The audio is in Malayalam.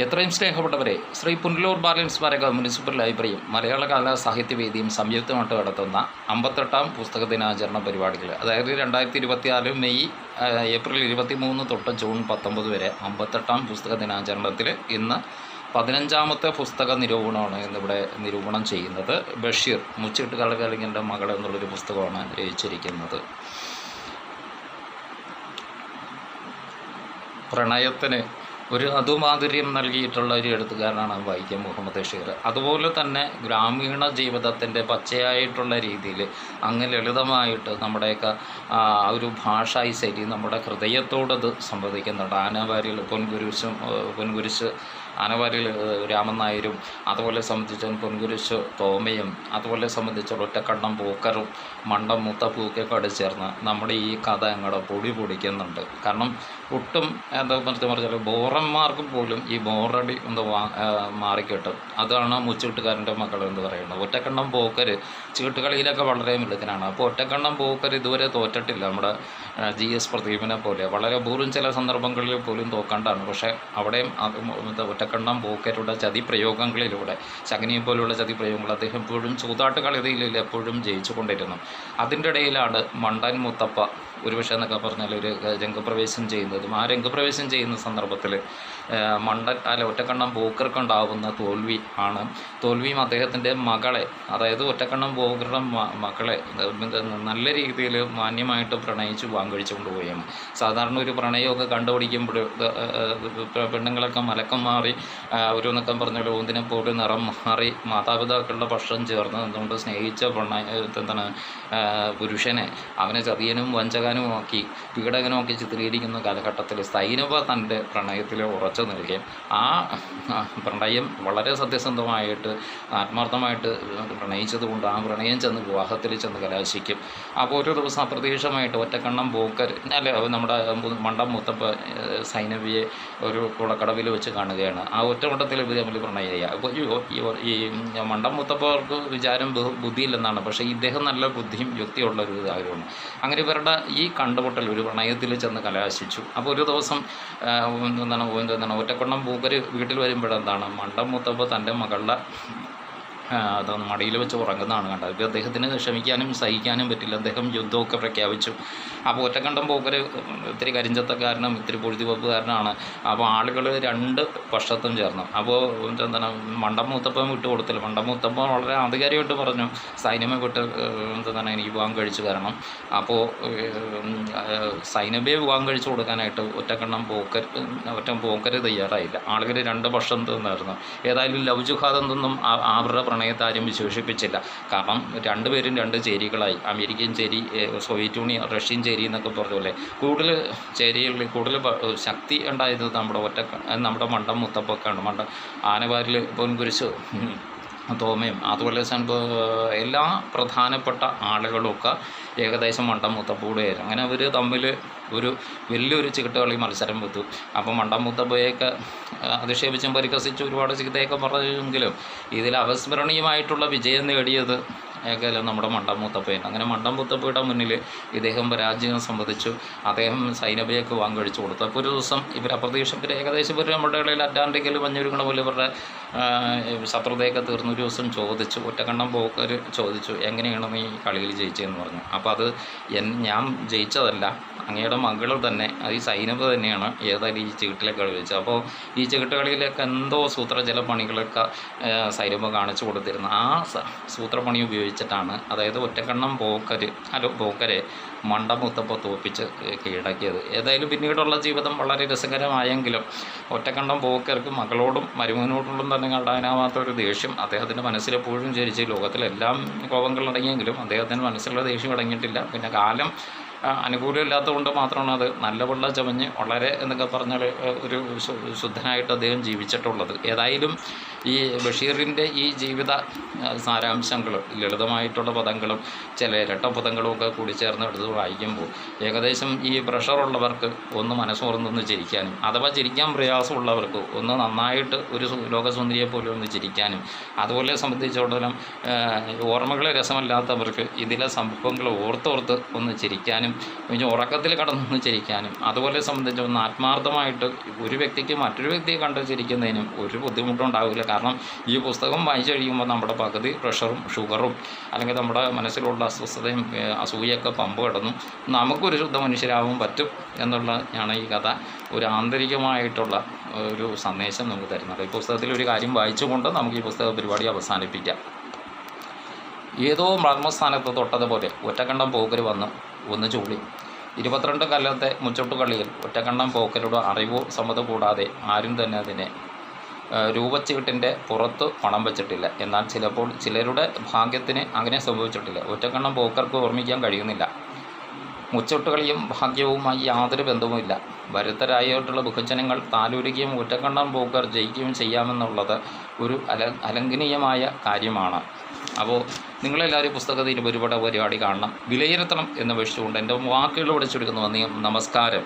എത്രയും സ്നേഹപ്പെട്ടവരെ ശ്രീ പുനലൂർ ബാലൻ സ്മാരക മുനിസിപ്പൽ ലൈബ്രറിയും മലയാള കലാ സാഹിത്യവേദിയും സംയുക്തമായിട്ട് നടത്തുന്ന അമ്പത്തെട്ടാം പുസ്തക ദിനാചരണ പരിപാടികൾ അതായത് രണ്ടായിരത്തി ഇരുപത്തിനാല് മെയ് ഏപ്രിൽ ഇരുപത്തി മൂന്ന് തൊട്ട് ജൂൺ പത്തൊമ്പത് വരെ അമ്പത്തെട്ടാം പുസ്തക ദിനാചരണത്തിൽ ഇന്ന് പതിനഞ്ചാമത്തെ പുസ്തക നിരൂപണമാണ് ഇന്നിവിടെ നിരൂപണം ചെയ്യുന്നത്. ബഷീർ മുച്ചിട്ട് കളകളിങ്ങന്റെ മകൾ എന്നുള്ളൊരു പുസ്തകമാണ് രചിച്ചിരിക്കുന്നത്. പ്രണയത്തിന് ഒരു അതുമാധുര്യം നൽകിയിട്ടുള്ള ഒരു എഴുത്തുകാരനാണ് വൈക്കം മുഹമ്മദ് ബഷീർ. അതുപോലെ തന്നെ ഗ്രാമീണ ജീവിതത്തിന്റെ പച്ചയായിട്ടുള്ള രീതിയിൽ അങ്ങ് ലളിതമായിട്ട് നമ്മുടെയൊക്കെ ഒരു ഭാഷായി ശരി നമ്മുടെ ഹൃദയത്തോടത് സംവദിക്കുന്നുണ്ട്. ആനവാരിൽ പൊൻകുരിശും പൊൻകുരിശ് ആനവാരിൽ രാമൻ നായരും അതുപോലെ സംബന്ധിച്ച പൊൻകുരിശ് തോമയും അതുപോലെ സംബന്ധിച്ച ഒറ്റക്കണ്ണം പൂക്കറും മണ്ടം മുത്ത പൂക്കൊക്കെ അടിച്ചേർന്ന് നമ്മുടെ ഈ കഥ അങ്ങോട്ട് പൊടി പൊടിക്കുന്നുണ്ട്. കാരണം ഒട്ടും എന്താ പറഞ്ഞാൽ പറഞ്ഞാൽ ബോറന്മാർക്ക് പോലും ഈ ബോറടി ഒന്ന് മാറിക്കിട്ടും. അതാണ് മുച്ചീട്ടുകാരന്റെ മക്കൾ എന്ന് പറയുന്നത്. ഒറ്റക്കണ്ണം പോക്കർ ചീട്ടുകളിയിലൊക്കെ വളരെ മിടുക്കനാണ്. അപ്പോൾ ഒറ്റക്കണ്ണം പോക്കർ ഇതുവരെ തോറ്റിട്ടില്ല നമ്മുടെ ജി എസ് പ്രദീപിനെ പോലെ. വളരെ അപൂർവം ചില സന്ദർഭങ്ങളിൽ പോലും തോക്കാണ്ടാണ്. പക്ഷേ അവിടെയും ഒറ്റക്കണ്ണം പോക്കരുടെ ചതി പ്രയോഗങ്ങളിലൂടെ ശകനിയെ പോലുള്ള ചതി പ്രയോഗങ്ങൾ അദ്ദേഹം എപ്പോഴും ചൂതാട്ട് കളിയിൽ എപ്പോഴും ജയിച്ചു കൊണ്ടിരുന്നു. അതിന്റെ ഇടയിലാണ് മണ്ടൻ മുത്തപ്പ ഒരുപക്ഷെ എന്നൊക്കെ പറഞ്ഞാൽ ഒരു രംഗപ്രവേശം ചെയ്യുന്നതും ആ രംഗപ്രവേശം ചെയ്യുന്ന സന്ദർഭത്തിൽ മണ്ടൻ അല്ല ഒറ്റക്കണ്ണം ബോക്കർക്കുണ്ടാവുന്ന തോൽവി ആണ്. തോൽവിയും അദ്ദേഹത്തിന്റെ മകളെ അതായത് ഒറ്റക്കണ്ണം ബോക്കറുടെ മകളെ നല്ല രീതിയിൽ മാന്യമായിട്ട് പ്രണയിച്ച് വാങ്കഴിച്ചു കൊണ്ടുപോവുകയാണ് സാധാരണ ഒരു പ്രണയമൊക്കെ കണ്ടുപിടിക്കുമ്പോൾ പെണ്ണുങ്ങളൊക്കെ മലക്കം മാറി ഓരോന്നൊക്കെ പറഞ്ഞാൽ ഒന്നിനെ പോലും നിറം മാറി മാതാപിതാക്കളുടെ പക്ഷം ചേർന്ന് നിന്നുകൊണ്ട് സ്നേഹിച്ച പ്രണയ എന്താണ് പുരുഷനെ അവനെ ചതിയനും വഞ്ചകനുമാക്കി ആക്കി പീഡകനും ആക്കി ചിത്രീകരിക്കുന്ന കാലഘട്ടത്തിൽ സൈനവ തന്റെ പ്രണയത്തിൽ ഉറച്ചു നിൽക്കുകയും ആ പ്രണയം വളരെ സത്യസന്ധമായിട്ട് ആത്മാർത്ഥമായിട്ട് പ്രണയിച്ചതുകൊണ്ട് ആ പ്രണയം ചെന്ന് വിവാഹത്തിൽ ചെന്ന് കലാശിക്കും. അപ്പോൾ ഒരു ദിവസം അപ്രതീക്ഷിതമായിട്ട് ഒറ്റക്കണ്ണം പോക്കർ അല്ല നമ്മുടെ മണ്ടം മുത്തപ്പ സൈനവിയെ ഒരു കുളക്കടവിൽ വെച്ച് കാണുകയാണ്. ആ ഒറ്റവട്ടത്തിൽ ഇവർ തമ്മിൽ പ്രണയിക്കുക അപ്പോൾ ഈ മണ്ടം മുത്തപ്പവർക്ക് വിചാരം ബുദ്ധിയില്ലെന്നാണ്. പക്ഷേ ഇദ്ദേഹം നല്ല ബുദ്ധിയും യുക്തിയുള്ള ഒരു ഇതായതുകൊണ്ട് അങ്ങനെ ഇവരുടെ ഈ കണ്ടുമുട്ടൽ ഒരു പ്രണയത്തിൽ ചെന്ന് കലാശിച്ചു. അപ്പോൾ ഒരു ദിവസം ആ, എന്താണ് എന്താണ് ഒറ്റക്കൊണ്ണം പൂക്കര് വീട്ടിൽ വരുമ്പോഴെന്താണ്? മണ്ടം മുത്തപ്പ തന്റെ മകളുടെ അതൊന്ന് മടിയിൽ വെച്ച് ഉറങ്ങുന്നതാണ് കണ്ടത്. അദ്ദേഹത്തിന് ക്ഷമിക്കാനും സഹിക്കാനും പറ്റില്ല. അദ്ദേഹം യുദ്ധമൊക്കെ പ്രഖ്യാപിച്ചു. അപ്പോൾ ഒറ്റക്കണ്ടം പോക്കർ ഇത്തിരി കരിഞ്ചത്തക്കാരനും ഇത്തിരി പൊഴുതിവെപ്പുകാരനാണ് അപ്പോൾ ആളുകൾ രണ്ട് പക്ഷത്തും ചേർന്നു. അപ്പോൾ എന്താണ് മണ്ടം മൂത്തപ്പം വിട്ടു കൊടുത്തില്ല. മണ്ടം മൂത്തപ്പം വളരെ ആധികാരികമായിട്ട് പറഞ്ഞു സൈന്യമെ വിട്ട് എന്താണ് എനിക്ക് വിവാഹം കഴിച്ചു തരണം. അപ്പോൾ സൈനബയെ വിവാഹം കഴിച്ചു കൊടുക്കാനായിട്ട് ഒറ്റക്കണ്ണം പോക്കർ ഒറ്റ പോക്കർ തയ്യാറായില്ല. ആളുകൾ രണ്ട് പക്ഷം തന്നായിരുന്നു. ഏതായാലും ലവ് ജുഹാദ് എന്തെന്നും അവരുടെ പ്രണയത്തെ ആരും വിശേഷിപ്പിച്ചില്ല. കാരണം രണ്ടുപേരും രണ്ട് ചേരികളായി. അമേരിക്കൻ ചേരി സോവിയറ്റ് യൂണിയൻ റഷ്യൻ ചേരി എന്നൊക്കെ പറഞ്ഞ കൂടുതൽ ചേരികളിൽ കൂടുതൽ ശക്തി ഉണ്ടായത് നമ്മുടെ ഒറ്റ നമ്മുടെ മണ്ടം മുത്തപ്പൊക്കെയാണ് മണ്ട ആനവാരിൽ പൊൻകുരിശ്. തോമയും. അതുപോലെ എല്ലാ പ്രധാനപ്പെട്ട ആളുകളുമൊക്കെ ഏകദേശം മണ്ടം അങ്ങനെ അവർ തമ്മിൽ ഒരു വലിയൊരു ചികിട്ടുകളി മത്സരം വെത്തു അപ്പോൾ മണ്ടം മുത്തപ്പയൊക്കെ അധിക്ഷേപിച്ചും പരിഹസിച്ചും ഒരുപാട് ചികിത്സയൊക്കെ പറഞ്ഞെങ്കിലും ഇതിൽ അവസ്മരണീയമായിട്ടുള്ള വിജയം നേടിയത് ഏകദേശം നമ്മുടെ മണ്ടം മുത്തപ്പയാണ് അങ്ങനെ മണ്ടം മുത്തപ്പയുടെ മുന്നിൽ ഇദ്ദേഹം പരാജയം സംബന്ധിച്ചു അദ്ദേഹം സൈനബയൊക്കെ വാങ്ങിച്ചു കൊടുത്തു. അപ്പോൾ ഒരു ദിവസം ഇവർ അപ്രതീക്ഷിതർ ഏകദേശം ഇവർ നമ്മുടെ ഇടയിൽ അറ്റാൻഡിക്കൽ മഞ്ഞുരുങ്ങണ പോലെ ഇവരുടെ ശത്രുതയൊക്കെ തീർന്നു ഒരു ദിവസം ചോദിച്ചു. ഒറ്റക്കണ്ണം പോക്കർ ചോദിച്ചു എങ്ങനെയാണ് നീ കളിയിൽ ജയിച്ചതെന്ന്? പറഞ്ഞു. അപ്പോൾ അത് ഞാൻ ജയിച്ചതല്ല അങ്ങയുടെ മകൾ തന്നെ അത് ഈ സൈനബ് തന്നെയാണ് ഏതായാലും ഈ ചീട്ടിലൊക്കെ കളിച്ചത് അപ്പോൾ ഈ ചീട്ടുകളിയിലൊക്കെ എന്തോ സൂത്രജല പണികളൊക്കെ സൈനബ് കാണിച്ചു കൊടുത്തിരുന്നു. ആ സൂത്രപ്പണി ഉപയോഗിച്ചിട്ടാണ് അതായത് ഒറ്റക്കണ്ണം പോക്കര് അല്ല പോക്കരെ മണ്ടമുത്തപ്പോൾ തോപ്പിച്ച് കീഴടക്കിയത്. ഏതായാലും പിന്നീടുള്ള ജീവിതം വളരെ രസകരമായെങ്കിലും ഒറ്റക്കണ്ണം പോക്കർക്ക് മകളോടും മരുമകനോടും തന്നെ കണ്ടാനാവാത്ത ഒരു ദേഷ്യം അദ്ദേഹത്തിന്റെ മനസ്സിലെപ്പോഴും ജനിച്ച് ലോകത്തിലെല്ലാം കോപങ്ങളടങ്ങിയെങ്കിലും അദ്ദേഹത്തിന്റെ മനസ്സിലുള്ള ദേഷ്യം അടങ്ങിയിട്ടില്ല. പിന്നെ കാലം അനുകൂലമില്ലാത്തതുകൊണ്ട് മാത്രമാണ് അത് നല്ല വെള്ളം ചമഞ്ഞ് വളരെ എന്നൊക്കെ പറഞ്ഞാൽ ഒരു ശുദ്ധനായിട്ട് അദ്ദേഹം ജീവിച്ചിട്ടുള്ളത്. ഏതായാലും ഈ ബഷീറിന്റെ ഈ ജീവിത സാരാംശങ്ങൾ ലളിതമായിട്ടുള്ള പദങ്ങളും ചില ഇരട്ട പദങ്ങളും ഒക്കെ കൂടി ചേർന്ന് എടുത്ത് വായിക്കുമ്പോൾ ഏകദേശം ഈ പ്രഷറുള്ളവർക്ക് ഒന്ന് മനസ്സോർന്നൊന്ന് ചിരിക്കാനും അഥവാ ചിരിക്കാൻ പ്രയാസമുള്ളവർക്ക് ഒന്ന് നന്നായിട്ട് ഒരു ലോകസുന്ദരിയെ പോലെ ഒന്ന് ചിരിക്കാനും അതുപോലെ സംബന്ധിച്ചിടത്തോളം ഓർമ്മകളെ രസമല്ലാത്തവർക്ക് ഇതിലെ സംഭവങ്ങൾ ഓർത്തോർത്ത് ഒന്ന് ചിരിക്കാനും പിന്നെ ഉറക്കത്തിൽ കടന്നൊന്ന് ചിരിക്കാനും അതുപോലെ സംബന്ധിച്ച് ഒന്ന് ആത്മാർത്ഥമായിട്ട് ഒരു വ്യക്തിക്ക് മറ്റൊരു വ്യക്തിയെ കണ്ട് ചിരിക്കുന്നതിനും ഒരു ബുദ്ധിമുട്ടും ഉണ്ടാവില്ല കാരണം ഈ പുസ്തകം വായിച്ചു കഴിയുമ്പോൾ നമ്മുടെ പകുതി പ്രഷറും ഷുഗറും അല്ലെങ്കിൽ നമ്മുടെ മനസ്സിലുള്ള അസ്വസ്ഥതയും അസൂയൊക്കെ പമ്പ് കിടന്നു. നമുക്കൊരു ശുദ്ധ മനുഷ്യരാകും പറ്റും എന്നുള്ള ആണ് ഈ കഥ. ഒരു ആന്തരികമായിട്ടുള്ള ഒരു സന്ദേശം നമുക്ക് തരുന്നത്. ഈ പുസ്തകത്തിൽ ഒരു കാര്യം വായിച്ചുകൊണ്ട് നമുക്ക് ഈ പുസ്തക പരിപാടി അവസാനിപ്പിക്കാം. ഏതോ മർമ്മസ്ഥാനത്ത് തൊട്ടതുപോലെ ഒറ്റക്കണ്ടം പോകരു വന്ന്. ഒന്ന് ചൂളി. ഇരുപത്തിരണ്ട് കൊല്ലത്തെ മുച്ചോട്ട് കളിയിൽ ഒറ്റക്കണ്ണം പോക്കരുടെ അറിവോ സമ്മത കൂടാതെ ആരും തന്നെ അതിനെ രൂപച്ചീട്ടിന്റെ പുറത്ത് പണം വെച്ചിട്ടില്ല. എന്നാൽ ചിലപ്പോൾ ചിലരുടെ ഭാഗ്യത്തിന് അങ്ങനെ സംഭവിച്ചിട്ടില്ല. ഒറ്റക്കണ്ണം പോക്കർക്ക് ഓർമ്മിക്കാൻ കഴിയുന്നില്ല. മുച്ചോട്ടുകളിയും ഭാഗ്യവുമായി യാതൊരു ബന്ധവുമില്ല. വരുത്തരായിട്ടുള്ള ബഹുജനങ്ങൾ താലൂരുകയും ഒറ്റക്കണ്ണം പോക്കർ ജയിക്കുകയും ചെയ്യാമെന്നുള്ളത് ഒരു അല അലംഘനീയമായ കാര്യമാണ്. അപ്പോൾ നിങ്ങളെല്ലാവരും പുസ്തകത്തിൽ ഒരുപാട് പരിപാടി കാണണം. വിലയിരുത്തണം എന്ന് വെച്ചുകൊണ്ട് എന്റെ വാക്കുകൾ വിളിച്ചെടുക്കുന്നു നന്ദി നമസ്കാരം.